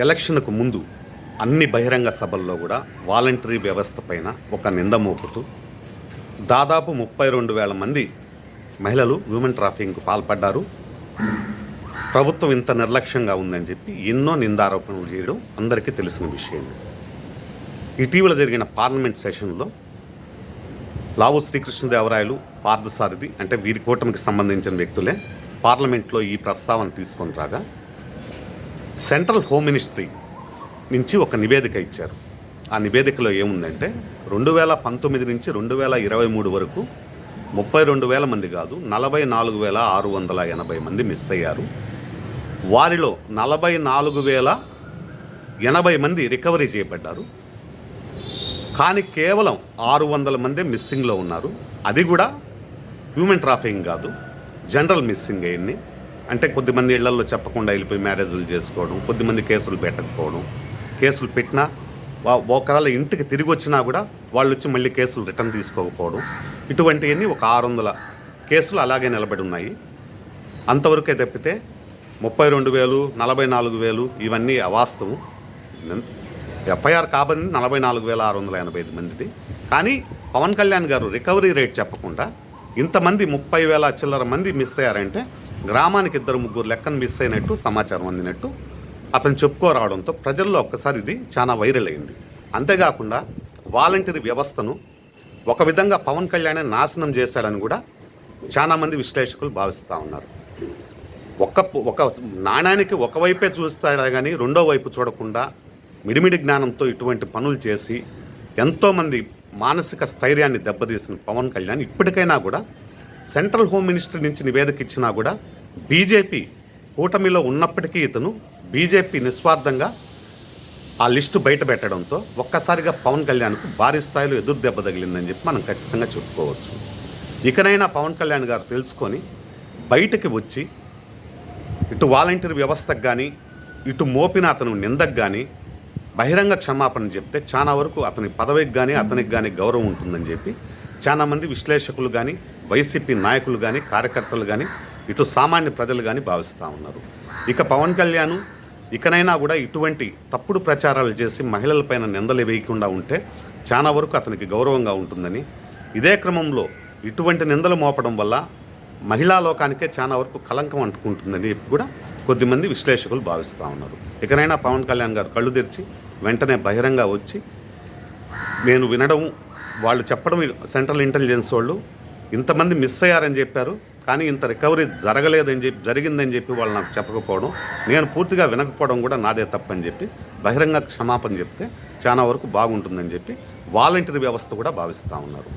ఎలక్షన్కు ముందు అన్ని బహిరంగ సభల్లో కూడా వాలంటరీ వ్యవస్థ పైన ఒక నింద మోపుతూ దాదాపు ముప్పై రెండు వేల మంది మహిళలు హ్యూమన్ ట్రాఫింగ్కు పాల్పడ్డారు. ప్రభుత్వం ఇంత నిర్లక్ష్యంగా ఉందని చెప్పి ఎన్నో నిందారోపణలు చేయడం అందరికీ తెలిసిన విషయం. ఇటీవల జరిగిన పార్లమెంట్ సెషన్లో లావు శ్రీకృష్ణదేవరాయలు పార్థసారథి అంటే వీరి కూటమికి సంబంధించిన వ్యక్తులే పార్లమెంట్లో ఈ ప్రస్తావన తీసుకొని రాగా సెంట్రల్ హోమ్ మినిస్ట్రీ నుంచి ఒక నివేదిక ఇచ్చారు. ఆ నివేదికలో ఏముందంటే రెండు వేల పంతొమ్మిది నుంచి రెండు వేల ఇరవై మూడు వరకు ముప్పై రెండు వేల మంది కాదు నలభై నాలుగు వేల ఆరు వందల ఎనభై మంది మిస్ అయ్యారు. వారిలో నలభై నాలుగు వేల ఎనభై మంది రికవరీ చేయబడ్డారు. కానీ కేవలం ఆరు వందల మంది మిస్సింగ్లో ఉన్నారు. అది కూడా హ్యూమన్ ట్రాఫికింగ్ కాదు జనరల్ మిస్సింగ్ అయ్యింది. అంటే కొద్దిమంది ఇళ్ళలో చెప్పకుండా వెళ్ళిపోయి మ్యారేజ్లు చేసుకోవడం కొద్దిమంది కేసులు పెట్టకపోవడం. కేసులు పెట్టినా ఒకవేళ ఇంటికి తిరిగి వచ్చినా కూడా వాళ్ళు వచ్చి మళ్ళీ కేసులు రిటర్న్ తీసుకోకపోవడం. ఇటువంటివన్నీ ఒక ఆరు వందల కేసులు అలాగే నిలబడి ఉన్నాయి. అంతవరకే తప్పితే ముప్పై రెండు వేలు నలభై నాలుగు వేలు ఇవన్నీ అవాస్తవం. ఎఫ్ఐఆర్ కాబడింది నలభై నాలుగు వేల ఆరు వందల ఎనభై ఐదు మందిది. కానీ పవన్ కళ్యాణ్ గారు రికవరీ రేట్ చెప్పకుండా ఇంతమంది ముప్పై వేల చిల్లర మంది మిస్ అయ్యారంటే గ్రామానికి ఇద్దరు ముగ్గురు లెక్కను మిస్ అయినట్టు సమాచారం అందినట్టు అతను చెప్పుకోరావడంతో ప్రజల్లో ఒక్కసారి ఇది చాలా వైరల్ అయింది. అంతేకాకుండా వాలంటీర్ వ్యవస్థను ఒక విధంగా పవన్ కళ్యాణ్ నాశనం చేశాడని కూడా చాలామంది విశ్లేషకులు భావిస్తూ ఉన్నారు. ఒక్క ఒక నాణానికి ఒకవైపే చూస్తాడా కానీ రెండో వైపు చూడకుండా మిడిమిడి జ్ఞానంతో ఇటువంటి పనులు చేసి ఎంతోమంది మానసిక స్థైర్యాన్ని దెబ్బతీసిన పవన్ కళ్యాణ్ ఇప్పటికైనా కూడా సెంట్రల్ హోమ్ మినిస్టర్ నుంచి నివేదిక ఇచ్చినా కూడా బీజేపీ కూటమిలో ఉన్నప్పటికీ ఇతను బీజేపీ నిస్వార్థంగా ఆ లిస్టు బయట పెట్టడంతో ఒక్కసారిగా పవన్ కళ్యాణ్కు భారీ స్థాయిలో ఎదురు దెబ్బ తగిలిందని చెప్పి మనం ఖచ్చితంగా చెప్పుకోవచ్చు. ఇకనైనా పవన్ కళ్యాణ్ గారు తెలుసుకొని బయటకి వచ్చి ఇటు వాలంటీర్ వ్యవస్థకు కానీ ఇటు మోపిన అతను నిందకు కానీ బహిరంగ క్షమాపణ చెప్తే చాలా వరకు అతని పదవికి కానీ అతనికి కానీ గౌరవం ఉంటుందని చెప్పి చాలామంది విశ్లేషకులు కానీ వైసీపీ నాయకులు కానీ కార్యకర్తలు కానీ ఇటు సామాన్య ప్రజలు కానీ భావిస్తూ ఉన్నారు. ఇక పవన్ కళ్యాణ్ ఇకనైనా కూడా ఇటువంటి తప్పుడు ప్రచారాలు చేసి మహిళలపైన నిందలు వేయకుండా ఉంటే చాలా వరకు అతనికి గౌరవంగా ఉంటుందని. ఇదే క్రమంలో ఇటువంటి నిందలు మోపడం వల్ల మహిళా లోకానికే చాలా వరకు కలంకం అంటుకుంటుందని కూడా కొద్దిమంది విశ్లేషకులు భావిస్తూ ఉన్నారు. ఇకనైనా పవన్ కళ్యాణ్ గారు కళ్ళు తెరిచి వెంటనే బహిరంగ వచ్చి నేను వినడం వాళ్ళు చెప్పడం సెంట్రల్ ఇంటెలిజెన్స్ వాళ్ళు ఇంతమంది మిస్ అయ్యారని చెప్పారు కానీ ఇంత రికవరీ జరగలేదని చెప్పి జరిగిందని చెప్పి వాళ్ళు నాకు చెప్పకపోవడం నేను పూర్తిగా వినకపోవడం కూడా నాదే తప్పని చెప్పి బహిరంగ క్షమాపణ చెప్తే చాలా వరకు బాగుంటుందని చెప్పి వాలంటీర్ వ్యవస్థ కూడా భావిస్తూ ఉన్నారు.